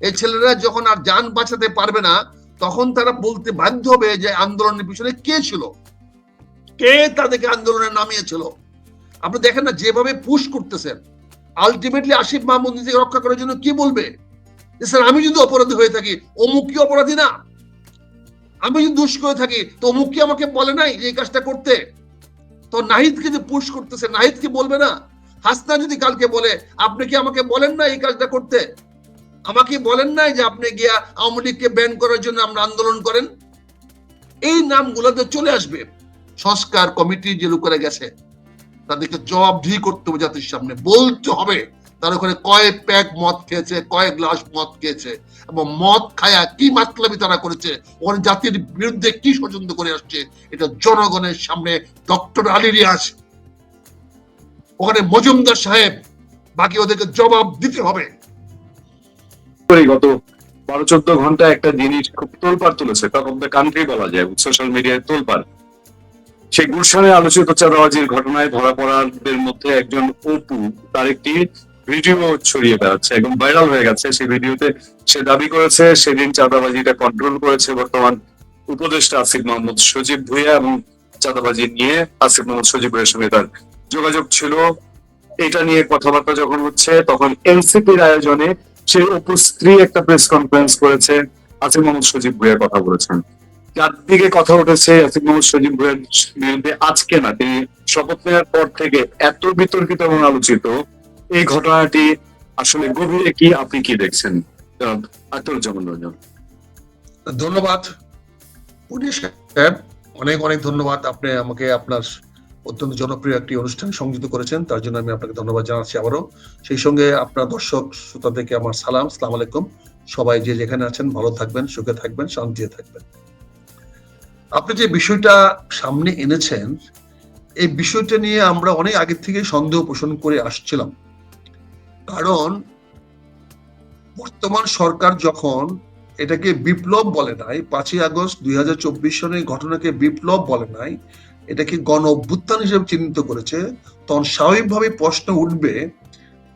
এই ছেলেরা যখন আর যান বাঁচাতে পারবে না, তখন তারা বলতে বাধ্য হবে যে আন্দোলনের পিছনে কে ছিল। কে তাদেরকে আন্দোলনে নামিয়েছিল? আপনি দেখেন না, যেভাবে পুশ করতেছেন আলটিমেটলি আসিফ মাহমুদ নিজেকে রক্ষা করার জন্য কি বলবে? স্যার, আমি যদি অপরাধী হয়ে থাকি, অমুক কি অপরাধী না? আমি যদি দুষ করে থাকি, তো অমুক কি আমাকে বলে নাই যে এই কাজটা করতে? তো নাহিদকে যে পুশ করতেছে, নাহিদ কি বলবে না? হাসনা যদি কালকে বলে, আপনি কি আমাকে বলেন না এই কাজটা করতে? আমাকে বলেন নাই যে আপনি গিয়া আওয়ামী লীগকে ব্যান করার জন্য আমরা আন্দোলন করেন? এই নামগুলো তো চলে আসবে। সংস্কার কমিটি যে লোকেরা গেছে, তাদেরকে জবাবদিহি করতে হবে জাতির সামনে। বলতে হবে, তার ওখানে কয় প্যাক মদ খেয়েছে কয় গ্লাস মদ খেয়েছে, এবং মদ খায়া কি মাতলামি তারা করেছে, ওখানে জাতির বিরুদ্ধে কি ষড়যন্ত্র করে আসছে, এটা জনগণের সামনে ডক্টর আলী রিয়াজ, ওখানে মজুমদার সাহেব, বাকি ওদেরকে জবাব দিতে হবে। করে গত বারো চোদ্দ ঘণ্টা একটা জিনিস খুব তোলপাড় তুলেছে। তখন তো কান্ট্রি বলা যায় সোশ্যাল মিডিয়ায় তোলপাড়। সেই গুলশানে আলোচিত চাঁদাবাজির ঘটনায় ধরা পড়াদের মধ্যে একজন অপু তার একটি ভিডিও ছড়িয়ে বেড়াচ্ছে, একদম ভাইরাল হয়ে গেছে। সেই ভিডিওতে সে দাবি করেছে, সেদিন চাঁদাবাজিটা কন্ট্রোল করেছে বর্তমান উপদেষ্টা আসিফ মোহাম্মদ সজীব ভুইয়া এবং চাঁদাবাজি নিয়ে আসিফ মোহাম্মদ সজীব ভুইয়ার সঙ্গে তার যোগাযোগ ছিল। এটা নিয়ে কথাবার্তা যখন হচ্ছে, তখন এনসিপির আয়োজনে সেই অপুর স্ত্রী একটা প্রেস কনফারেন্স করেছে, আসিফ মোহাম্মদ সজীব ভুইয়া কথা বলেছেন। যার দিকে কথা উঠেছে আসিফ মোহাম্মদ সজীব ভুইয়ার আজকে না, তিনি শপথ নেওয়ার পর থেকে এত বিতর্কিত এবং আলোচিত, এই ঘটনাটি আসলে গভীরে কি, আপনি কি দেখছেন? ধন্যবাদ। অনেক অনেক ধন্যবাদ। আপনি আমাকে আপনার অত্যন্ত জনপ্রিয় একটি অনুষ্ঠান সংযুক্ত করেছেন। তার জন্য আমি আপনাকে ধন্যবাদ জানাচ্ছি আবারও। সেই সঙ্গে আপনার দর্শক, শ্রোতাদেরকে আমার সালাম সালাম আলাইকুম। সবাই যে যেখানে আছেন, ভালো থাকবেন, সুখে থাকবেন, শান্তিতে থাকবেন। আপনি যে বিষয়টা সামনে এনেছেন, এই বিষয়টা নিয়ে আমরা অনেক আগে থেকে সন্দেহ পোষণ করে আসছিলাম। কারণ বর্তমান সরকার যখন এটাকে বিপ্লব বলে নাই, পাঁচই আগস্ট দুই হাজার চব্বিশ সনের ঘটনাকে বিপ্লব বলে নাই এটাকে গণ অভ্যুত্থান হিসেবে চিহ্নিত করেছে। তখন স্বাভাবিকভাবে প্রশ্ন উঠবে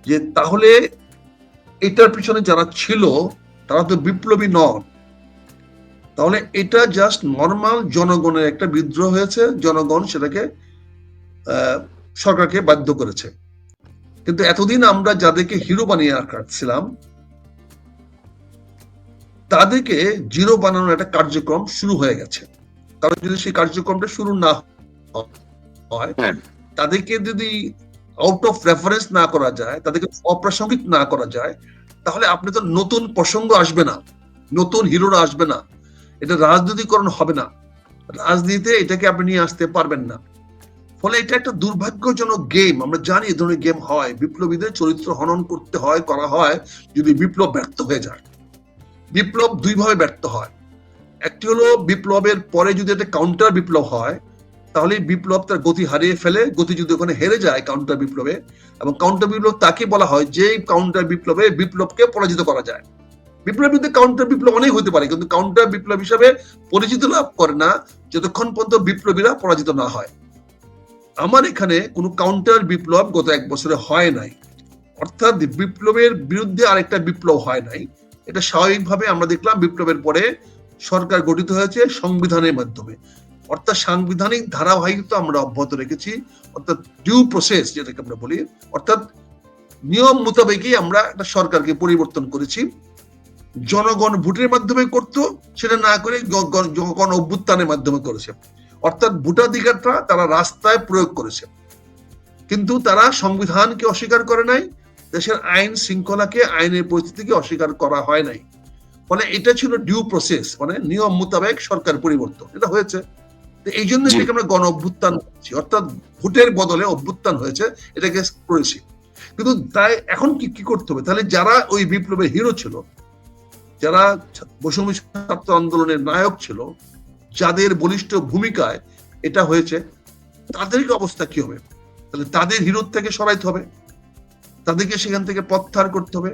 যে, তাহলে এটার পিছনে যারা ছিল, তারা তো বিপ্লবী নন। তাহলে এটা জাস্ট নর্মাল জনগণের একটা বিদ্রোহ হয়েছে, জনগণ সেটাকে সরকারকে বাধ্য করেছে। কিন্তু এতদিন আমরা যাদেরকে হিরো বানিয়ে রাখছিলাম, তাদেরকে জিরো বানানোর একটা কার্যক্রম শুরু হয়ে গেছে। কারণ যদি সেই কার্যক্রমটা শুরু না হয় হ্যাঁ। তাদেরকে যদি আউট অফ রেফারেন্স না করা যায় তাদেরকে অপ্রাসঙ্গিক না করা যায় তাহলে আপনি তো নতুন প্রসঙ্গ আসবে না নতুন হিরোরা আসবে না। এটা রাজনীতিকরণ হবে না। রাজনীতিতে এটাকে আপনি নিয়ে আসতে পারবেন না। ফলে এটা একটা দুর্ভাগ্যজনক গেম আমরা জানি এই ধরনের গেম হয়। বিপ্লবীদের চরিত্র হনন করতে হয় করা হয় যদি বিপ্লব ব্যর্থ হয়ে যায়। বিপ্লব দুইভাবে ব্যর্থ হয়। একটি হলো বিপ্লবের পরে যদি একটা কাউন্টার বিপ্লব হয় তাহলে বিপ্লব তার গতি হারিয়ে ফেলে, গতি যদি ওখানে হেরে যায় কাউন্টার বিপ্লবে। এবং কাউন্টার বিপ্লব তাকে বলা হয় যে কাউন্টার বিপ্লবে বিপ্লবকে পরাজিত করা যায়। বিপ্লবের বিরুদ্ধে কাউন্টার বিপ্লব অনেক হতে পারে, কিন্তু কাউন্টার বিপ্লব হিসাবে পরিচিত লাভ করে না, যতক্ষণ পর্যন্ত বিপ্লবীরা পরাজিত না হয়। আমার এখানে কোনো কাউন্টার বিপ্লব গত এক বছরে হয় নাই। অর্থাৎ বিপ্লবের বিরুদ্ধে আরেকটা বিপ্লব হয় নাই। এটা স্বাভাবিকভাবে আমরা দেখলাম বিপ্লবের পরে সরকার গঠিত হয়েছে সংবিধানের মাধ্যমে। অর্থাৎ সাংবিধানিক ধারাবাহিকতা আমরা অব্যাহত রেখেছি, অর্থাৎ ডিউ প্রসেস যেটাকে আমরা বলি, অর্থাৎ নিয়ম মোতাবেকই আমরা একটা সরকারকে পরিবর্তন করেছি। জনগণ ভোটের মাধ্যমে করত, সেটা না করে গ- গ- গণ অভ্যুত্থানের মাধ্যমে করেছে। অর্থাৎ ভোটাধিকারটা তারা রাস্তায় প্রয়োগ করেছে। কিন্তু তারা সংবিধানকে অস্বীকার করে নাই, দেশের আইন শৃঙ্খলাকে, আইনের পরিস্থিতিকে অস্বীকার করা হয় নাই। ফলে এটা ছিল ডিউ প্রসেস মানে নিয়ম মোতাবেক সরকার পরিবর্তন। এটা হয়েছে। এই জন্য এটাকে আমরা গণ অভ্যুত্থান করছি অর্থাৎ ভোটের বদলে অভ্যুত্থান হয়েছে এটাকে করেছি। কিন্তু তাই এখন কি কি করতে হবে? তাহলে যারা ওই বিপ্লবের হিরো ছিল যারা বৈষম্য ছাত্র আন্দোলনের নায়ক ছিল যাদের বলিষ্ঠ ভূমিকায় এটা হয়েছে তাদেরকে অবস্থা কি হবে? তাহলে তাদের হিরোর থেকে সরাইতে হবে। তাদেরকে সেখান থেকে প্রত্যাহার করতে হবে।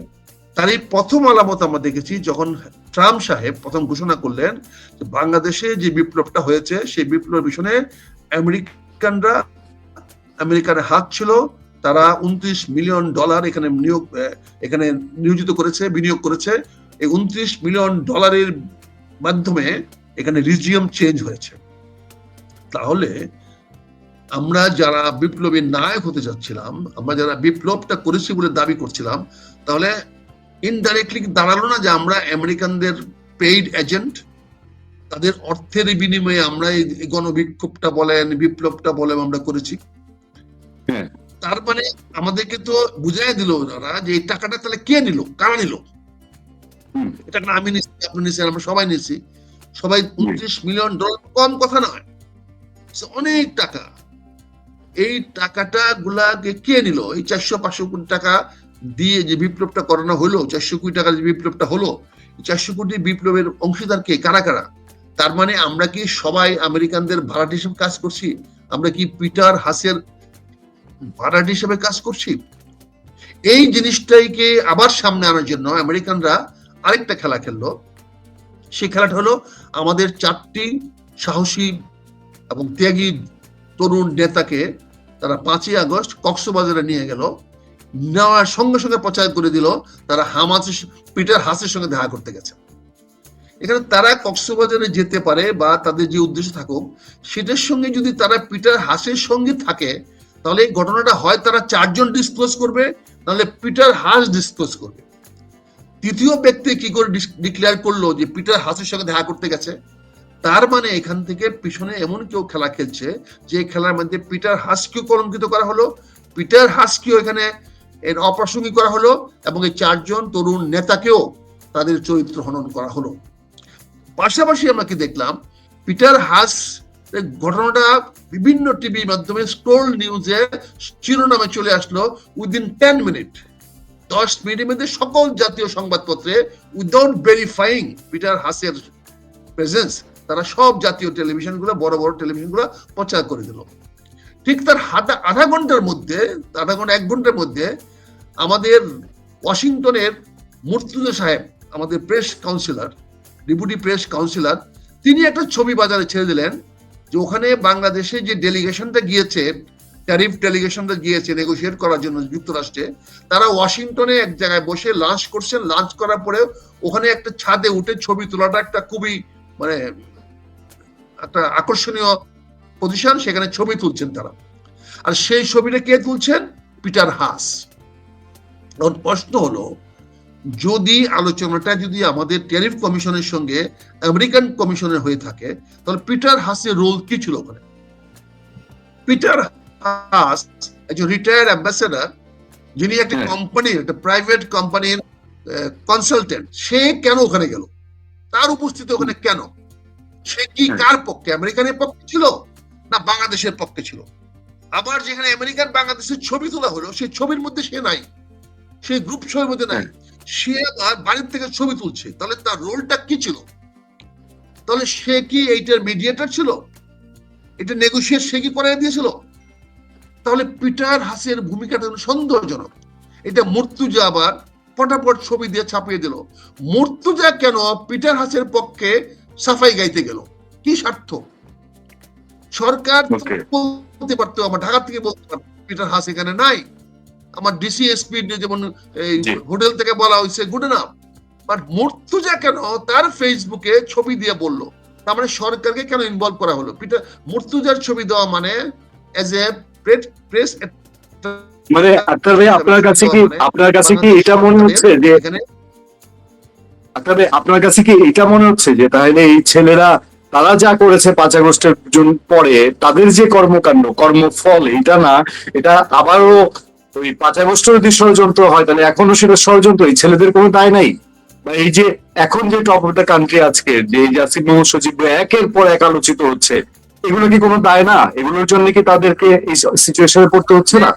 তার এই প্রথম আলামত আমরা দেখেছি যখন ট্রাম্প সাহেব প্রথম ঘোষণা করলেন যে বাংলাদেশে যে বিপ্লবটা হয়েছে, সেই বিপ্লবের পিছনে আমেরিকানরা, আমেরিকার হাত ছিল, তারা উনত্রিশ মিলিয়ন ডলার এখানে নিয়োগ এখানে নিয়োজিত করেছে, বিনিয়োগ করেছে। এই উনত্রিশ মিলিয়ন ডলারের মাধ্যমে এখানে রিজিয়াম চেঞ্জ হয়েছে। তাহলে আমরা যারা বিপ্লবী নায়ক হতে যাচ্ছিলাম, আমরা যারা বিপ্লবটা করেছি বলে দাবি করছিলাম, তাহলে ইনডাইরেক্টলি দাঁড়াল না যে আমরা আমেরিকানদের পেইড এজেন্ট তাদের অর্থের বিনিময়ে আমরা এই গণবিক্ষোভটা বলেন বিপ্লবটা বলেন আমরা করেছি। হ্যাঁ। তার মানে আমাদেরকে তো বুঝাই দিল ওনারা যে এই টাকাটা তাহলে কে নিল? কারা নিল? এটা না আমি নিচ্ছি আপনি নিচ্ছেন আমরা সবাই নিচ্ছি। সবাই উনত্রিশ মিলিয়ন ডলার কম কথা নয়। অনেক টাকা। এই টাকাটা গুলাকে কে নিল? এই চারশো পাঁচশো কোটি টাকা দিয়ে যে বিপ্লবটা করানো হলো, চারশো কোটি টাকার যে বিপ্লবটা হলো চারশো কোটি বিপ্লবের অংশীদার কে? কারা কারা? তার মানে আমরা কি সবাই আমেরিকানদের ভাড়াট হিসেবে কাজ করছি? আমরা কি পিটার হাসের ভাড়াট হিসেবে কাজ করছি? এই জিনিসটাইকে আবার সামনে আনার জন্য আমেরিকানরা আরেকটা খেলা খেললো। সেই খেলাটা হলো আমাদের চারটি সাহসী এবং ত্যাগী তরুণ নেতাকে তারা পাঁচই আগস্ট কক্সবাজারে নিয়ে গেল। নেওয়ার সঙ্গে সঙ্গে প্রচার করে দিল তারা হামাসের পিটার হাসের সঙ্গে দেখা করতে গেছে। এখানে তারা কক্সবাজারে যেতে পারে বা তাদের যে উদ্দেশ্য থাকুক, সেটার সঙ্গে যদি তারা পিটার হাসের সঙ্গে থাকে, তাহলে এই ঘটনাটা হয় তারা চারজন ডিসক্লোজ করবে নাহলে পিটার হাস ডিসক্লোজ করবে। তৃতীয় ব্যক্তি কি করে ডিক্লেয়ার করল যে পিটার হাসের সঙ্গে দেখা করতে গেছে? তার মানে এখান থেকে পিছনে এমন কেউ খেলা খেলছে যে খেলার মধ্যে পিটার হাসকেও কলঙ্কিত করা হলো, পিটার হাসকেও এখানে এর অপ্রাসঙ্গিক করা হলো এবং এই চারজন তরুণ নেতাকেও তাদের চরিত্র হনন করা হলো। পাশাপাশি আমরা কি দেখলাম, পিটার হাস ঘটনাটা বিভিন্ন টিভির মাধ্যমে স্টোল নিউজে শিরোনামে চলে আসলো উইদিন টেন মিনিট। দশ মিনিটের মধ্যে সকল জাতীয় সংবাদপত্রে উইদাউট ভেরিফাইং পিটার হাসের প্রেজেন্স, তারা সব জাতীয় টেলিভিশনগুলো, বড় বড় টেলিভিশনগুলো প্রচার করে দিল। ঠিক তার হাতে আধা ঘণ্টার মধ্যে, আধা ঘণ্টা, এক ঘণ্টার মধ্যে আমাদের ওয়াশিংটনের মুর্তুজা সাহেব, আমাদের press councillor deputy press councillor তিনি একটা ছবি বাজারে ছেড়ে দিলেন যে ওখানে বাংলাদেশে যে ডেলিগেশনটা গিয়েছে ট্যারিফ ডেলিগেশনটা গিয়েছে নেগোসিয়েট করার জন্য যুক্তরাষ্ট্রে, তারা ওয়াশিংটনে এক জায়গায় বসে লাঞ্চ করছেন। লাঞ্চ করার পরে ওখানে একটা ছাদে উঠে ছবি তোলাটা একটা খুবই মানে একটা আকর্ষণীয় পজিশন সেখানে ছবি তুলছেন তারা। আর সেই ছবিটা কে তুলছেন? Peter Haas. এখন প্রশ্ন হলো যদি আলোচনাটা যদি আমাদের ট্যারিফ কমিশনের সঙ্গে আমেরিকান কমিশনের হয়ে থাকে তাহলে পিটার হাসের রোল কি ছিল ওখানে? পিটার হাস একজন রিটায়ার্ড অ্যাম্বাসেডার যিনি একটা হ্যাঁ। কোম্পানির একটা প্রাইভেট কোম্পানির কনসালটেন্ট সে কেন ওখানে গেল? তার উপস্থিতি ওখানে কেন? সে কি হ্যাঁ। কার পক্ষে? আমেরিকানের পক্ষে ছিল? না, বাংলাদেশের পক্ষে ছিল। আবার যেখানে আমেরিকান বাংলাদেশের ছবি তোলা হলো, সেই ছবির মধ্যে সে নাই। সেই গ্রুপ ছবির মধ্যে নাই। সে আবার বাড়ির থেকে ছবি তুলছে। তাহলে তার রোলটা কি ছিল? তাহলে সে কি এইটার মিডিয়েটর ছিল? এটা নেগোসিয়েট সে কি করে দিয়েছিল? তাহলে পিটার হাসের ভূমিকাটা হলো সন্দেহজনক এটা মর্তুজা আবার পটাপট ছবি দিয়ে ছাপিয়ে দিল। মর্তুজা কেন পিটার হাসের পক্ষে সাফাই গাইতে গেল? কি স্বার্থ? সরকার বলতে পারতো আমার ঢাকা থেকে বলতে পারতো পিটার হাস এখানে নাই। আমার ডিসি এসপি যেমন এই হোটেল থেকে বলা হয়েছে গুড না বাট মর্তুজা কেন তার ফেসবুকে ছবি দিয়ে বলল? তার মানে সরকারকে কেন ইনভলভ করা হলো? পিটার মর্তুজার ছবি দেওয়া মানে এজ এ প্রেস মানে আক্তার ভাই আপনার কাছে কি আপনার কাছে কি এটা মনে হচ্ছে যে এখানে আক্তার ভাই আপনার কাছে কি এটা মনে হচ্ছে যে তাহলে এই ছেলেরা তারা যা করেছে পাঁচ আগস্টের পরে তাদের যে কর্মকাণ্ড কর্মফল এটা না এটা আবারও ওই পাঁচ আগস্টের যদি ষড়যন্ত্র হয় তাহলে এখনও সেটা ষড়যন্ত্র এই ছেলেদের কোনো দায় নাই? বা এই যে এখন যে টপ অফ দ্য কান্ট্রি আজকে যে জাসিম মোহাম্মদ সচিব একের পর এক আলোচিত হচ্ছে এগুলো কি কোনো দায় না? এগুলোর জন্য কি তাদেরকে এই সিচুয়েশনে পড়তে হচ্ছে না?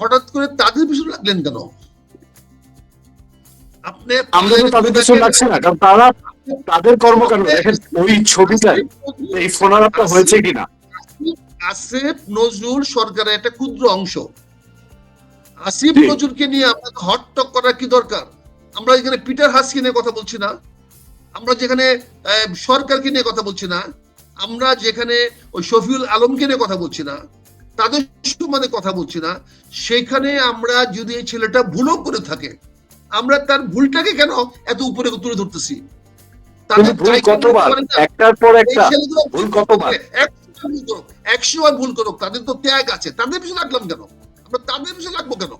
হঠাৎ করে তাদের পিছনে লাগলেন কেন? আপনি আমরা তো তাদের পেছনে লাগছে না কারণ তারা তাদের কর্মকাণ্ড দেখেন ওই ছবিটাই এই ফোনার আপটা হয়েছে কিনা? আসিফ নজরুল সরকারের একটা ক্ষুদ্র অংশ। আসিফ নজরুলকে নিয়ে আপনাকে হটটক করার কি দরকার? আমরা এখানে পিটার হাসকে নিয়ে কথা বলছি না। আমরা যেখানে সরকারকে নিয়ে কথা বলছি না। আমরা যেখানে ওই শফিউল আলমকে নিয়ে কথা বলছি না তাদের সম্বন্ধে কথা বলছি না। সেখানে আমরা যদি এই ছেলেটা ভুলও করে থাকে আমরা তার ভুলটাকে কেন এত উপরে তুলে ধরতেছি? কিন্তু ভুল কতবার? একটার পর একটা। ভুল কতবার? একশো বার ভুল করুক। তাদের তো ত্যাগ আছে। তাদের পিছনে লাগলাম কেন? আমরা তাদের পিছনে লাগবো কেন?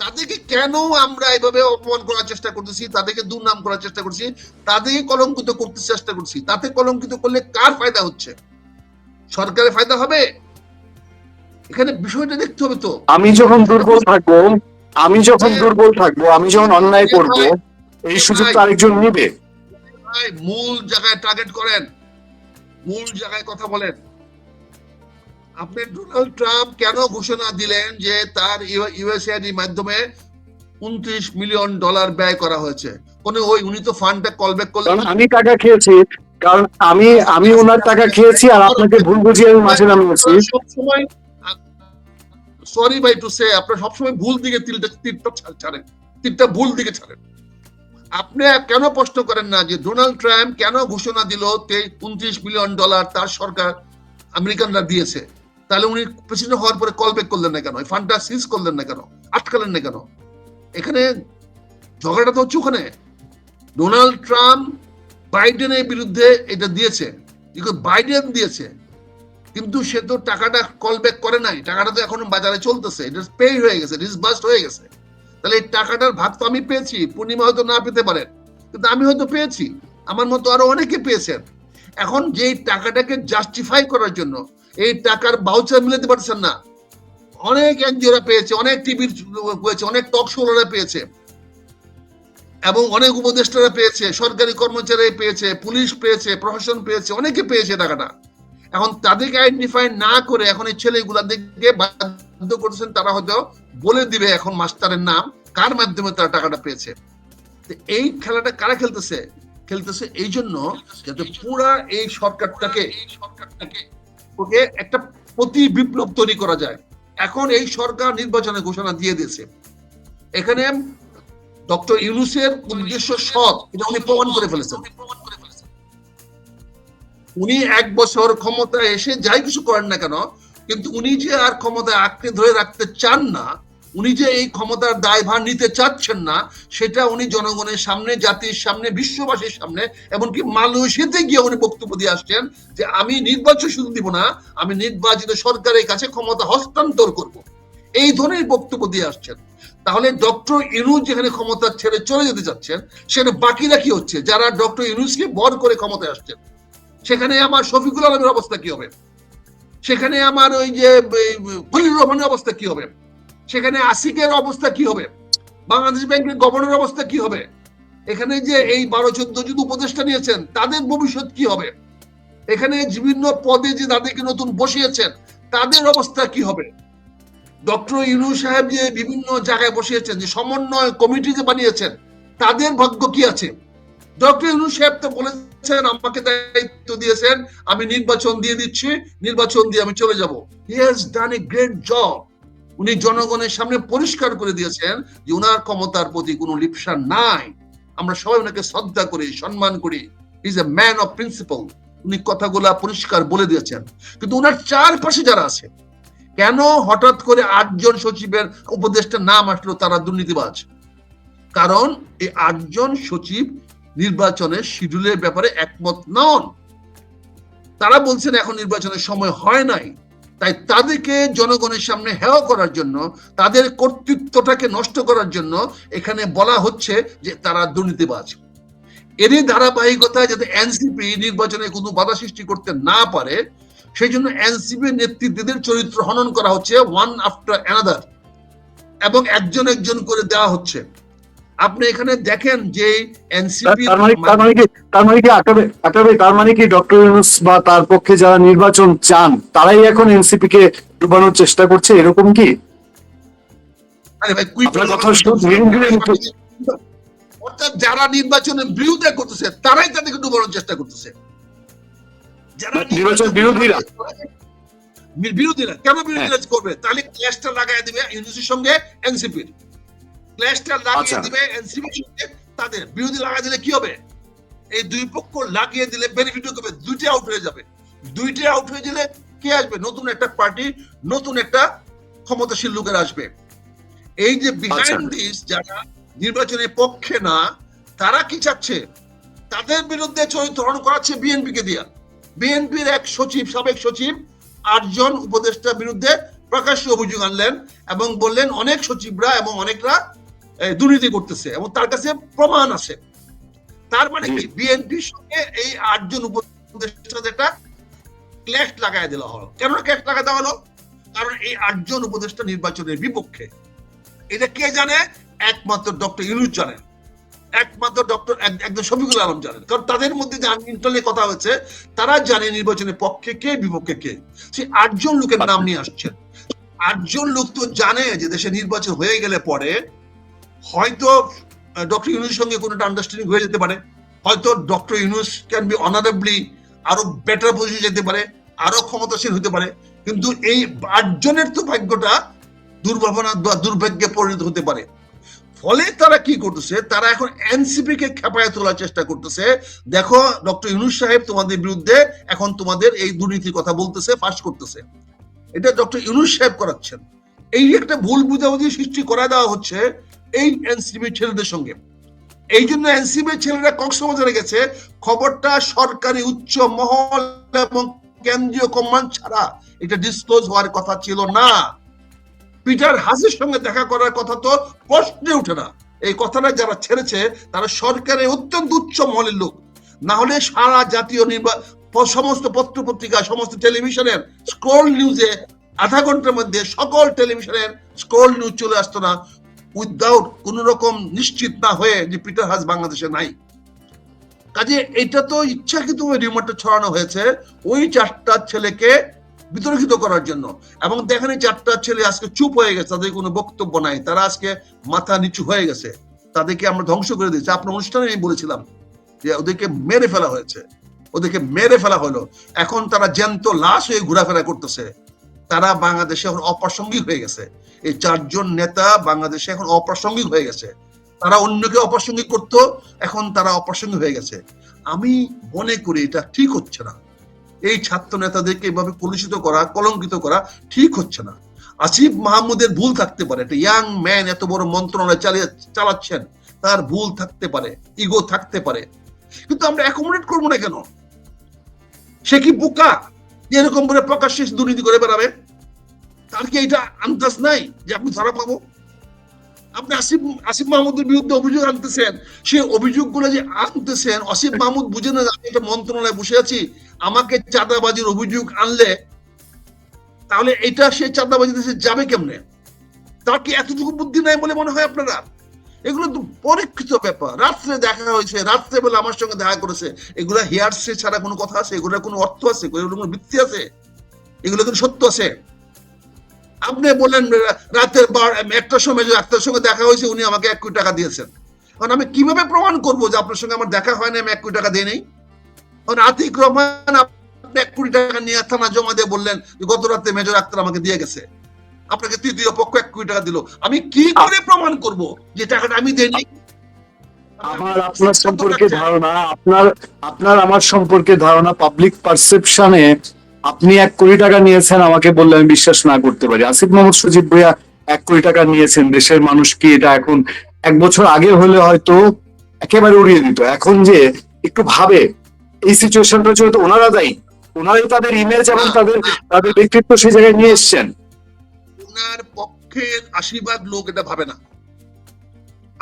তাদেরকে কেন আমরা এভাবে অপমান করার চেষ্টা করতেছি? তাদেরকে দুর্নাম করার চেষ্টা করছি? তাদেরকে কলঙ্কিত করতে চেষ্টা করছি। তাতে কলঙ্কিত করলে কার ফায়দা হচ্ছে? সরকারের ফায়দা হবে? এখানে বিষয়টা দেখতে হবে তো। আমি যখন দুর্বল থাকব আমি যখন দুর্বল থাকব আমি যখন অন্যায় করব এই সুযোগ তো আরেকজন নিবে। মূল জায়গায় টার্গেট করেন। মূল জায়গায় কথা বলেন। আপনি ডোনাল্ড ট্রাম্প কেন ঘোষণা দিলেন যে তার মাধ্যমে উনত্রিশ মিলিয়ন ডলার ব্যয় করা হয়েছে? কোন ওই উনি তো ফান্ডটা করলেন। আমি টাকা খেয়েছি। কারণ আমি আমি ওনার টাকা খেয়েছি আর আপনাকে ভুল বুঝিয়ে আমি মাঝে নামিয়েছি। সবসময় সরি ভাই টু সে আপনার সবসময় ভুল দিকে তিলটা তীরটা ছাড়েন। তীরটা ভুল দিকে ছাড়েন। আপনি কেন প্রশ্ন করেন না যে ডোনাল্ড ট্রাম্প কেন ঘোষণা দিল উনত্রিশ মিলিয়ন ডলার তার সরকার আমেরিকানরা দিয়েছে? তাহলে উনি প্রেসিডেন্ট হওয়ার পরে কল ব্যাক করলেন না কেন? ফান্ডটা সিজ করলেন না কেন? আটকালেন না কেন? এখানে ঝগড়াটা তো হচ্ছে ওখানে। ডোনাল্ড ট্রাম্প বাইডেনের বিরুদ্ধে এটা দিয়েছে। বাইডেন দিয়েছে। কিন্তু সে তো টাকাটা কল ব্যাক করে নাই। টাকাটা তো এখন বাজারে চলতেছে। এটা পে হয়ে গেছে ডিসবার্সড হয়ে গেছে। তাহলে এই টাকাটার ভাগ তো আমি পেয়েছি, পূর্ণিমা হয়তো না পেতে পারেন। কিন্তু আমি হয়তো পেয়েছি, আমার মতো আরও অনেকে পেয়েছেন। এখন যে টাকাটাকে জাস্টিফাই করার জন্য, এই টাকার বাউচার মিলাতে পারছেন না। অনেক এনজিওরা পেয়েছে, অনেক টিভির পেয়েছে, অনেক টক শোরা পেয়েছে। এবং অনেক উপদেষ্টারা পেয়েছে, সরকারি কর্মচারী পেয়েছে, পুলিশ পেয়েছে, প্রশাসন পেয়েছে, অনেকে পেয়েছে টাকাটা। এখন তাদেরকে আইডেন্টিফাই না করে এখন এই ছেলেগুলা দেখে বাধ্য করছেন তারা হয়তো বলে দিবে এখন মাস্টারের নাম, কার মাধ্যমে তারা টাকাটা পেয়েছে। এই খেলাটা কারা খেলতেছে? খেলতেছে এই জন্য যাতে এই সরকারটাকে ওকে একটা প্রতি বিপ্লব তৈরি করা যায়। এখন এই সরকার নির্বাচনের ঘোষণা দিয়ে দিয়েছে। এখানে ডক্টর ইউনুসের উদ্দেশ্য সৎ, এটা উনি প্রমাণ করে ফেলেছেন। উনি এক বছর ক্ষমতায় এসে যাই কিছু করেন না কেন, কিন্তু উনি যে আর ক্ষমতায় আঁকড়ে ধরে রাখতে চান না, উনি যে এই ক্ষমতার দায়ভার নিতে চাচ্ছেন না, সেটা উনি জনগণের সামনে, জাতির সামনে, বিশ্ববাসীর সামনে, এমনকি মালয়েশিয়াতে গিয়ে উনি বক্তব্য দিয়ে আসছেন যে আমি নির্বাচন শুধু দিব না, আমি নির্বাচিত সরকারের কাছে ক্ষমতা হস্তান্তর করব। এই ধরনের বক্তব্য দিয়ে আসছেন। তাহলে ডক্টর ইউনুস যেখানে ক্ষমতা ছেড়ে চলে যেতে চাচ্ছেন, সেখানে বাকিরা কি হচ্ছে? যারা ডক্টর ইউনুসকে বর করে ক্ষমতায় আসছেন। সেখানে আমার শফিকুল আলমের অবস্থা কি হবে? সেখানে আমার ওই যে এই, খলিলুর রহমানের অবস্থা কি হবে? সেখানে আসিকের অবস্থা কি হবে? বাংলাদেশ ব্যাংকের গভর্নর অবস্থা কি হবে? এখানে যে এই বারো চোদ্দ জন উপদেষ্টা নিয়েছেন তাদের ভবিষ্যৎ কি হবে? এখানে বিভিন্ন পদে যে তাদেরকে নতুন বসিয়েছেন তাদের অবস্থা কি হবে? ডক্টর ইউনু সাহেব যে বিভিন্ন জায়গায় বসিয়েছেন যে সমন্বয় কমিটি যে বানিয়েছেন তাদের ভাগ্য কি আছে? ডক্টর ইউনু সাহেব তো বলেছেন আমাকে দায়িত্ব দিয়েছেন, আমি নির্বাচন দিয়ে দিচ্ছি, নির্বাচন দিয়ে আমি চলে যাব। He has done a great job উনি জনগণের সামনে পরিষ্কার করে দিয়েছেন যে উনার ক্ষমতার প্রতি কোনো লিপসা নাই। আমরা সবাই ওনাকে শ্রদ্ধা করি, সম্মান করি। Is a man of principle উনি কথাগুলা পরিষ্কার বলে দিয়েছেন। কিন্তু উনার চারপাশে যারা আছে, কেন হঠাৎ করে আটজন সচিবের উপদেষ্টার নাম আসলো তারা দুর্নীতিবাজ? কারণ এই আটজন সচিব নির্বাচনের শিডিউলের ব্যাপারে একমত নন। তারা বলছেন এখন নির্বাচনের সময় হয় নাই। তাই তাদেরকে জনগণের সামনে হেয় করার জন্য, তাদের কর্তৃত্বটাকে নষ্ট করার জন্য এখানে বলা হচ্ছে যে তারা দুর্নীতিবাজ। এরই ধারাবাহিকতায় যাতে এনসিপি নির্বাচনে কোনো বাধা সৃষ্টি করতে না পারে, সেই জন্য এনসিপি নেতৃত্বদের চরিত্র হনন করা হচ্ছে ওয়ান আফটার অ্যানাদার এবং একজন একজন করে দেওয়া হচ্ছে। আপনি এখানে দেখেন যে এনসিপি তার মানে তার মানে কি তার মানে কি আকাবে তার মানে কি ডক্টর ইউনুস বা তার পক্ষে যারা নির্বাচন চান তারাই এখন এনসিপি কে ডুবানোর চেষ্টা করছে এরকম কি? আরে ভাই কথা অর্থাৎ যারা নির্বাচনের বিরোধিতা করতেছে তারাই তাদেরকে ডুবানোর চেষ্টা করতেছে। যারা নির্বাচন বিরোধীরা? বিরোধীরা। কেন বিরোধীরা করবে? তাহলে ক্ল্যাশটা লাগাই দিবে ইউনিসির সঙ্গে এনসিপির। ক্ল্যাশটা লাগিয়ে আচ্ছা। দিবে তাদের বিরোধী লাগাই দিলে কি হবে? এই দুই পক্ষ লাগিয়ে দিলে বেনিফিট হবে দুইটা আউট হয়ে যাবে। দুইটা আউট হয়ে গেলে কে আসবে? নতুন একটা পার্টি নতুন একটা ক্ষমতাশীল লোকের আসবে। এই যে বিহাইন্ড দিস যারা নির্বাচনের পক্ষে না তারা কি চাচ্ছে? তাদের বিরুদ্ধে চরিত্র হরণ করাচ্ছে বিএনপি কে দিয়া। বিএনপির এক সচিব সাবেক সচিব আটজন উপদেষ্টার বিরুদ্ধে প্রকাশ্য অভিযোগ আনলেন এবং বললেন অনেক সচিবরা এবং অনেকরা দুর্নীতি করতেছে এবং তার কাছে প্রমাণ আছে। তার মানে কি? বিএনপির সঙ্গে এই আটজন উপদেষ্টা একটা ক্ল্যাশ লাগাই দেওয়া হলো। কেন ক্ল্যাশ লাগাই দেওয়া হলো? কারণ এই আটজন উপদেষ্টা নির্বাচনের বিপক্ষে। এটা কে জানে? একমাত্র ডক্টর ইউনুস জানেন। একমাত্র ডক্টর একজন শফিকুল আলম জানেন। কারণ তাদের মধ্যে যে ইন্টারনে কথা হয়েছে তারা জানে নির্বাচনের পক্ষে কে বিপক্ষে কে। সেই আটজন লোকের নাম নিয়ে আসছেন। আটজন লোক তো জানে যে দেশে নির্বাচন হয়ে গেলে পরে হয়তো ডক্টর ইউনুসের সঙ্গে কোনো আন্ডারস্ট্যান্ডিং হয়ে যেতে পারে। হয়তো doctor Yunus can be honourably আরও বেটার পজিশন যেতে পারে, আরও ক্ষমতাশীল হতে পারে। কিন্তু এই আটজনের তো ভাগ্যটা দুর্ভাবনা বা দুর্ভাগ্যে পরিণত হতে পারে। ফলে তারা কি করতেছে? তারা এখন এনসিপি কে খেপায় তোলার চেষ্টা করতেছে। দেখো ডক্টর ইউনুস সাহেব তোমাদের বিরুদ্ধে এখন তোমাদের এই দুর্নীতির কথা বলতেছে, ফাঁস করতেছে। এটা ডক্টর ইউনুস সাহেব করাচ্ছেন। এই একটা ভুল বুঝাবুঝি সৃষ্টি করা দেওয়া হচ্ছে এই এনসিপি ছেলেদের সঙ্গে। এই জন্য এনসিপি ছেলেরা কক্সবাজারে গেছে। খবরটা সরকারি উচ্চ মহল এবং কেন্দ্রীয় কমান্ড ছাড়া এটা ডিসক্লোজ হওয়ার কথা ছিল না। পিটার হাসির সঙ্গে দেখা করার কথা তো প্রশ্নে উঠে না। এই কথাটা যারা ছেড়েছে, তারা সরকারের অত্যন্ত উচ্চ মহলের লোক। না হলে সারা জাতীয় নির্বাচন সমস্ত পত্র পত্রিকা সমস্ত টেলিভিশনের স্ক্রোল নিউজে আধা ঘণ্টার মধ্যে সকল টেলিভিশনের স্ক্রোল নিউজ চলে আসতো না। উইদাউট কোন রকম নিশ্চিত না হয়ে যে পিটার হাস বাংলাদেশে নাই। কাজে এটা তো ইচ্ছাকৃত রিমোটটা ছড়ানো হয়েছে ওই চারটা ছেলেকে বিতর্কিত করার জন্য। এবং দেখেন চারটা ছেলে আজকে চুপ হয়ে গেছে, তাদের কোনো বক্তব্য নাই, তারা আজকে মাথা নিচু হয়ে গেছে, তাদেরকে আমরা ধ্বংস করে দিয়েছি। আপনার অনুষ্ঠানে আমি বলেছিলাম যে ওদেরকে মেরে ফেলা হয়েছে, ওদেরকে মেরে ফেলা হলো। এখন তারা জ্যান্ত লাশ হয়ে ঘোরাফেরা করতেছে। তারা বাংলাদেশে এখন অপ্রাসঙ্গিক হয়ে গেছে। এই চারজন নেতা বাংলাদেশে এখন অপ্রাসঙ্গিক হয়ে গেছে। তারা অন্যকে অপ্রাসঙ্গিক করতো, এখন তারা অপ্রাসঙ্গিক হয়ে গেছে। আমি মনে করি এটা ঠিক হচ্ছে না। এই ছাত্র নেতাদেরকে এভাবে কলুষিত করা, কলঙ্কিত করা ঠিক হচ্ছে না। আসিফ মাহমুদের ভুল থাকতে পারে। একটা ইয়াং ম্যান এত বড় মন্ত্রণালয় চালিয়ে, চালাচ্ছেন, তার ভুল থাকতে পারে ইগো থাকতে পারে। কিন্তু আমরা অ্যাকোমোডেট করব না কেন? সে কি বোকা? এরকম করে প্রকাশ্যে দুর্নীতি করে বেড়াবে, তার কি এটা আন্দাজ নাই যে আপনি ধরা পাবো? আপনি আসিফ আসিফ মাহমুদের বিরুদ্ধে অভিযোগ আনতেছেন সেই অভিযোগগুলো যে আনতেছেন, আসিফ মাহমুদ বুঝে না আমি একটা মন্ত্রণালয়ে বসে আছি, আমাকে চাঁদাবাজির অভিযোগ আনলে, তাহলে এটা সে চাঁদাবাজি দেশে যাবে কেমনে? তার কি এতটুকু বুদ্ধি নাই বলে মনে হয় আপনারা? এগুলো তো পরীক্ষিত ব্যাপার। রাত্রে দেখা হয়েছে, রাত্রে বেলা আমার সঙ্গে দেখা করেছে। এগুলা হেয়ারসে ছাড়া কোনো কথা আছে? এগুলোর কোনো অর্থ আছে? এগুলোর কোনো ভিত্তি আছে? এগুলো কোনো সত্য আছে? আপনি বললেন রাতের বার একটার সময় যে একটার সঙ্গে দেখা হয়েছে, উনি আমাকে এক কোটি টাকা দিয়েছেন। কারণ আমি কীভাবে প্রমাণ করব যে আপনার সঙ্গে আমার দেখা হয়নি আমি এক কোটি টাকা দিই নেই? কারণ আতিক রহমান, আপনি এক কোটি টাকা নিয়ে থানা জমা দিয়ে বললেন যে গত রাতে মেজর আক্তার আমাকে দিয়ে গেছে। আপনাকে তৃতীয় পক্ষ এক কোটি টাকা দিল। আমি কি করে প্রমাণ করব যে টাকাটা আমি দেইনি? আমার আপনার সম্পর্কে ধারণা আপনার আপনার আমার সম্পর্কে ধারণা পাবলিক পারসেপশনে আপনি এক কোটি টাকা নিয়েছেন আমাকে বললে আমি বিশ্বাস না করতে পারি। আসিফ মোহাম্মদ সজিব ভুইয়া এক কোটি টাকা নিয়েছেন দেশের মানুষ কি এটা এখন এক বছর আগে হলে হয়তো একেবারে উড়িয়ে দিত। এখন যে একটু ভাবে এই সিচুয়েশনটা জন্য ওনারা দায়ী। ওনারাই তাদের ইমেজ এবং তাদের তাদের ব্যক্তিত্ব সেই জায়গায় নিয়ে এসছেন। ওনার পক্ষের আশীর্বাদ লোক এটা ভাবে না।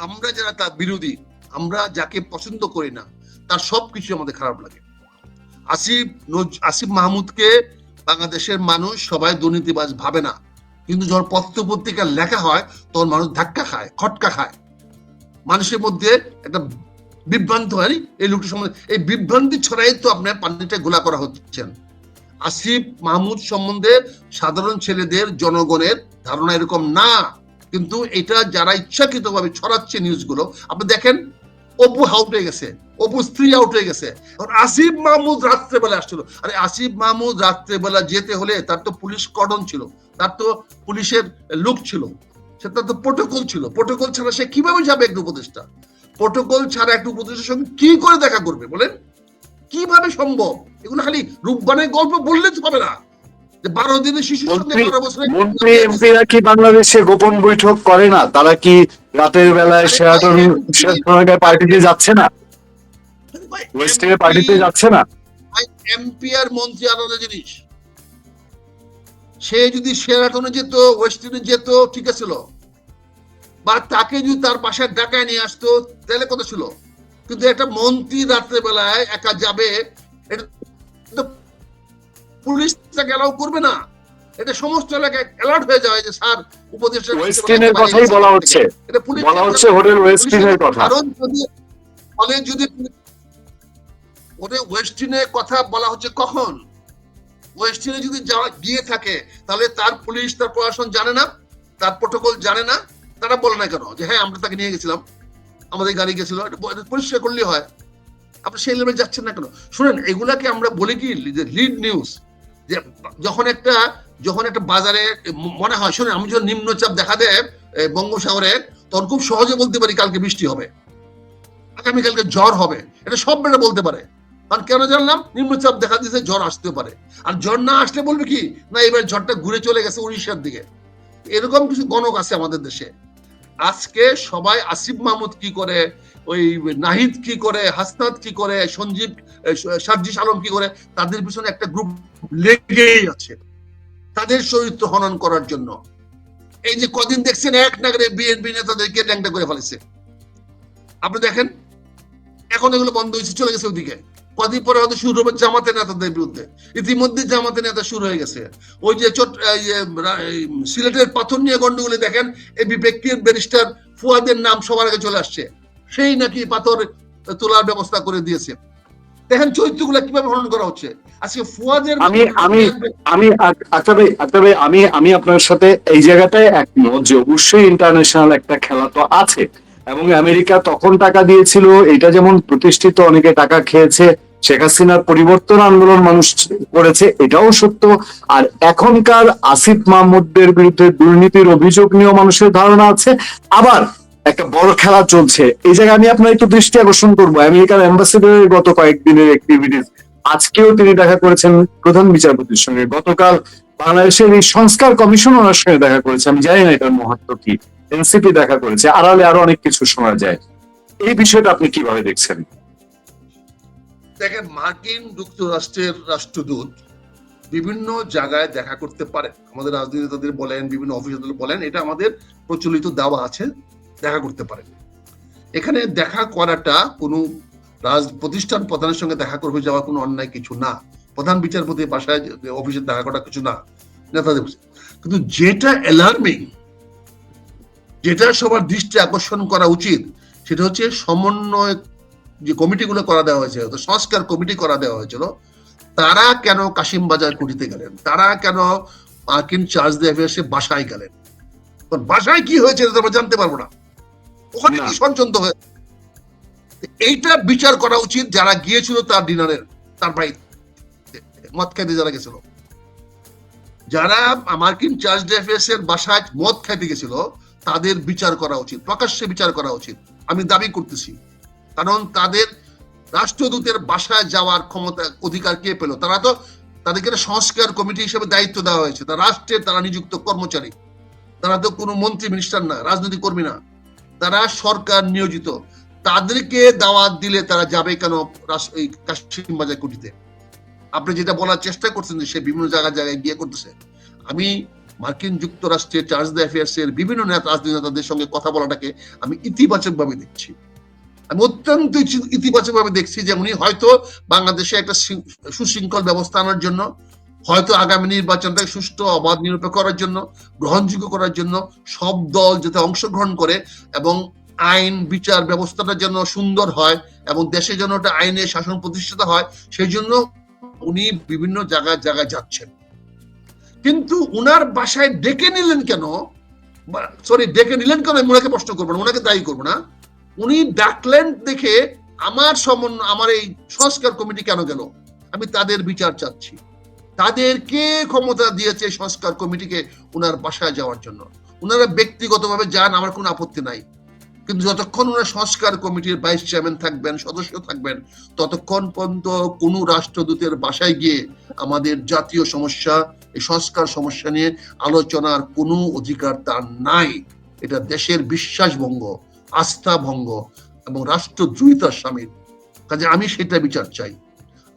আমরা যারা তার বিরোধী, আমরা যাকে পছন্দ করি না, তার সবকিছু আমাদের খারাপ লাগে। আসিফ আসিফ মাহমুদকে বাংলাদেশের মানুষ সবাই দুর্নীতিবাজ ভাবে না। কিন্তু যখন পত্র পত্রিকা লেখা হয়, তখন মানুষ ধাক্কা খায়, খটকা খায়। মানুষের মধ্যে একটা বিভ্রান্ত হয়, এই লোকটির সম্বন্ধে এই বিভ্রান্তি ছড়াই তো আপনার পানিটা গোলা করা হচ্ছেন আসিফ মাহমুদ সম্বন্ধে সাধারণ ছেলেদের জনগণের ধারণা এরকম না। কিন্তু এটা যারা ইচ্ছাকৃতভাবে ছড়াচ্ছে নিউজগুলো, আপনি দেখেন, অপু আউট হয়ে গেছে, অপু স্ত্রী আউট হয়ে গেছে। আসিফ মাহমুদ রাত্রেবেলা আসছিল। আরে আসিফ মাহমুদ রাত্রেবেলা যেতে হলে তার তো পুলিশ কর্ডন ছিল, তার তো পুলিশের লোক ছিল, সে তার তো প্রোটোকল ছিল। প্রোটোকল ছাড়া সে কীভাবে যাবে একটা উপদেষ্টা? প্রোটোকল ছাড়া একটা উপদেষ্টার সঙ্গে কি করে দেখা করবে বলেন? কীভাবে সম্ভব? এগুলো খালি রূপবানের গল্প বললে তো হবে না। যে বারো দিনের শিশুর সঙ্গে বারো বছরের মন্ত্রী এমপিরা কি বাংলাদেশে গোপন বৈঠক করে না? তারা কি রাতের বেলায় শেরাটন পার্টিতে যাচ্ছে না? ওয়েস্টের পার্টিতে যাচ্ছে না? এমপি আর মন্ত্রী আলাদা জিনিস। সে যদি শেরাটনে যেত ওয়েস্টার্নে যেত ঠিক আছে বা তাকে যদি তার বাসায় ডাকায় নিয়ে আসতো তাহলে কথা ছিল। কিন্তু একটা মন্ত্রী রাত্রে বেলায় একা যাবে এটা পুলিশ তাকে অ্যালাউ করবে না। এটা সমস্ত এলাকায় অ্যালার্ট হয়ে যে স্যার উপদেষ্টা ওয়েস্টিনের কথাই বলা হচ্ছে। এটা পুলিশ বলা হচ্ছে হোটেল ওয়েস্টিনের কথা। কারণ যদি ফলে যদি ওদের ওয়েস্টিনের কথা বলা হচ্ছে কখন? ওয়েস্টিনে যদি যাওয়া গিয়ে থাকে তাহলে তার পুলিশ তার প্রশাসন জানে না তার প্রোটোকল জানে না তারা বলে না কেন? যে হ্যাঁ আমরা তাকে নিয়ে গেছিলাম। আমাদের গাড়ি গেছিল পরিষ্কার করলেই হয়। আপনি সেই লেভেলে যাচ্ছেন না কেন? শুনেন, এগুলাকে আমরা বলি কি লিড নিউজ যে যখন একটা যখন একটা বাজারে মনে হয় শুনে আমি যখন নিম্নচাপ দেখা দেয় বঙ্গোসাগরে তখন খুব সহজে বলতে পারি কালকে বৃষ্টি হবে। আগামীকালকে জ্বর হবে। এটা সব বেড়ে বলতে পারে। কারণ কেন জানলাম? নিম্নচাপ দেখা দিয়েছে জ্বর আসতে পারে। আর জ্বর না আসলে বলবে কি? না, এবার ঝড়টা ঘুরে চলে গেছে উড়িষ্যার দিকে। এরকম কিছু গণক আছে আমাদের দেশে। আজকে সবাই আসিফ মাহমুদ কি করে, ওই নাহিদ কি করে, হাসনাত কি করে, সঞ্জীব সার্জিস আলম কি করে, তাদের পিছনে একটা গ্রুপ লেগেই আছে। তাদের চরিত্র হনন করার জন্য। এই যে কদিন দেখছেন এক নাগরে বিএনপি নেতাদেরকে ল্যাংটা করে ফেলেছে। আপনি দেখেন, এখন এগুলো বন্ধ হয়েছে, চলে গেছে ওদিকে। কদিন পরে হয়তো শুরু হবে জামাতে নেতাদের বিরুদ্ধে। ইতিমধ্যে জামাতে নেতা শুরু হয়ে গেছে। ওই যে চট সিলেটের পাথর নিয়ে গন্ডগোলে দেখেন এই বিবেকীর ব্যারিস্টার ফুয়াদের নাম সবার আগে চলে আসছে। সেই নাকি পাথর তোলার ব্যবস্থা করে দিয়েছে। দেখেন চরিত্রগুলো কীভাবে হনন করা হচ্ছে। আজকে ফুয়াদের আমি- আমি- আমি আক্তার ভাই আক্তার ভাই আমি আমি আপনার সাথে এই জায়গাটায় একমত যে অবশ্যই ইন্টারন্যাশনাল একটা খেলা তো আছে। এবং আমেরিকা তখন টাকা দিয়েছিল এটা যেমন প্রতিষ্ঠিত অনেকে টাকা খেয়েছে শেখ হাসিনার পরিবর্তন আন্দোলন মানুষ করেছে, এটাও সত্য। আর এখনকার আসিফ মাহমুদের বিরুদ্ধে দুর্নীতির অভিযোগ নিয়েও মানুষের ধারণা আছে। আবার একটা বড় খেলা চলছে। এই জায়গায় আমি আপনার একটু দৃষ্টি আকর্ষণ করব। আমেরিকার অ্যাম্বাসেডারের গত কয়েকদিনের অ্যাক্টিভিটিস আজকেও তিনি দেখা করেছেন প্রধান বিচারপতির সঙ্গে। গতকাল বাংলাদেশের এই সংস্কার কমিশন ওনার সঙ্গে দেখা করেছে। আমি জানি না এটার মহত্ব কি। এনসিপি দেখা করেছে। আড়ালে আরও অনেক কিছু শোনা যায়। এই বিষয়টা আপনি কীভাবে দেখছেন? দেখেন মার্কিন যুক্তরাষ্ট্রের রাষ্ট্রদূত বিভিন্ন জায়গায় দেখা করতে পারে। আমাদের রাজনীতিদের বলেন, বিভিন্ন অফিসারদের বলেন, এটা আমাদের প্রচলিত দাওয়া আছে, দেখা করতে পারে। এখানে দেখা করাটা কোনো রাজ, প্রতিষ্ঠান প্রধানের সঙ্গে দেখা করবে যাওয়া কোনো অন্যায় কিছু না। প্রধান বিচারপতি বাসায় অফিসে দেখা করা কিছু না। নেতাদের কিন্তু যেটা অ্যালার্মিং যেটা সবার দৃষ্টি আকর্ষণ করা উচিত, সেটা হচ্ছে সমন্বয় যে কমিটিগুলো করা দেওয়া হয়েছে সংস্কার কমিটি করা দেওয়া হয়েছিল তারা কেন কাশিম বাজার কুটিতে গেলেন? তারা কেন মার্কিন চার্জ দিয়ে এসে বাসায় গেলেন? বাসায় কি হয়েছে আমরা জানতে পারব না। ওখানে কি সঞ্চন্ত হয়ে এইটা বিচার করা উচিত যারা গিয়েছিল তার ডিনারের তার বাড়িতে। মদ খাইতে যারা গেছিল। যারা মার্কিন চার্জ ডেফেস এর বাসায় মদ খাইতে গেছিল তাদের বিচার করা উচিত প্রকাশ্যে বিচার করা উচিত। আমি দাবি করতেছি। কারণ তাদের রাষ্ট্রদূতের বাসায় যাওয়ার ক্ষমতা, অধিকার কে পেল? তারা তো তাদেরকে সংস্কার কমিটি হিসেবে দায়িত্ব দেওয়া হয়েছে। তারা রাষ্ট্রের তারা নিযুক্ত কর্মচারী। তারা তো কোনো মন্ত্রী, মিনিস্টার না, রাজনৈতিক কর্মী না। তারা সরকার নিয়োজিত। তাদেরকে দাওয়াত দিলে তারা যাবে কেন এই কাশিম বাজার কুটিতে? আপনি যেটা বলার চেষ্টা করছেন সে বিভিন্ন জায়গায় জায়গায় গিয়ে করতেছে। আমি মার্কিন যুক্তরাষ্ট্রের চার্জ দ্য অ্যাফেয়ার্স এর বিভিন্ন নেতা রাজনীতি নেতাদের সঙ্গে কথা বলাটাকে আমি ইতিবাচক ভাবে দেখছি। আমি অত্যন্ত ইতিবাচক ভাবে দেখছি যে উনি হয়তো বাংলাদেশে একটা সুশৃঙ্খল ব্যবস্থা আনার জন্য, হয়তো আগামী নির্বাচনটাকে সুষ্ঠু, অবাধ, নিরপেক্ষ করার জন্য, গ্রহণযোগ্য করার জন্য সব দল যাতে অংশগ্রহণ করে এবং আইন, বিচার ব্যবস্থাটা যেন সুন্দর হয় এবং দেশে যেন একটা আইনের শাসন প্রতিষ্ঠিত হয়, সেই জন্য উনি বিভিন্ন জায়গায় জায়গায় যাচ্ছেন। কিন্তু উনার বাসায় ডেকে নিলেন কেন? সরি ডেকে নিলেন কেন? আমি ওনাকে প্রশ্ন করব না, ওনাকে দায়ী করব না। উনি ডাকলেন দেখে আমার সমন্য আমার এই সংস্কার কমিটি কেন গেল? আমি তাদের বিচার চাচ্ছি। তাদেরকে ক্ষমতা দিয়েছে সংস্কার কমিটিকে ওনার বাসায় যাওয়ার জন্য। উনারা ব্যক্তিগতভাবে যান, আমার কোনো আপত্তি নাই। কিন্তু যতক্ষণ ওনারা সংস্কার কমিটির ভাইস চেয়ারম্যান থাকবেন, সদস্য থাকবেন, ততক্ষণ পর্যন্ত কোনো রাষ্ট্রদূতের বাসায় গিয়ে আমাদের জাতীয় সমস্যা, এই সংস্কার সমস্যা নিয়ে আলোচনার কোনো অধিকার তার নাই। এটা দেশের বিশ্বাস ভঙ্গ আস্থা ভঙ্গ এবং রাষ্ট্রদ্রোহিতার সামিল। কাজে আমি সেটা বিচার চাই।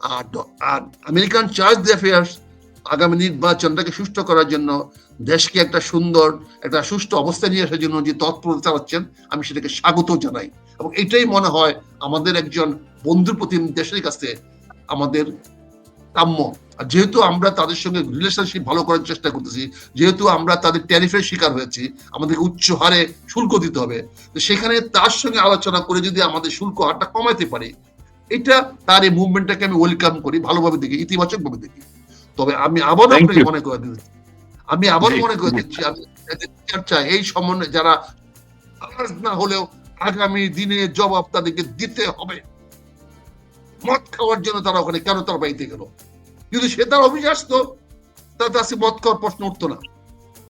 আর আর আমেরিকান চার্জ অ্যাফেয়ার্স আগামী নির্বাচনটাকে সুষ্ঠু করার জন্য দেশকে একটা সুন্দর, একটা সুষ্ঠু অবস্থায় নিয়ে আসার জন্য যে তৎপরতা চালাচ্ছেন, আমি সেটাকে স্বাগত জানাই। এবং এটাই মনে হয় আমাদের একজন বন্ধুর প্রতি দেশের কাছে আমাদের কাম্য। আর যেহেতু আমরা তাদের সঙ্গে রিলেশনশিপ ভালো করার চেষ্টা করতেছি যেহেতু আমরা তাদের ট্যারিফের শিকার হয়েছি আমাদেরকে উচ্চ হারে শুল্ক দিতে হবে তো সেখানে তার সঙ্গে আলোচনা করে যদি আমাদের শুল্ক হারটা কমাতে পারি এটা তার এই মুভমেন্টটাকে আমি ওয়েলকাম করি ভালোভাবে দেখি ইতিবাচক ভাবে দেখি। তবে আমি আবার আপনাকে মনে করে দিচ্ছি আমি আবার মনে করে দিচ্ছি চাই এই সম্বন্ধে যারা না হলেও আগামী দিনে জবাব তাদেরকে দিতে হবে। মদ খাওয়ার জন্য তারা ওখানে কেন তার বাড়িতে গেল? যদি সে তার অভিযোগ আসতো। তার কাছে খাওয়ার প্রশ্ন উঠতো না।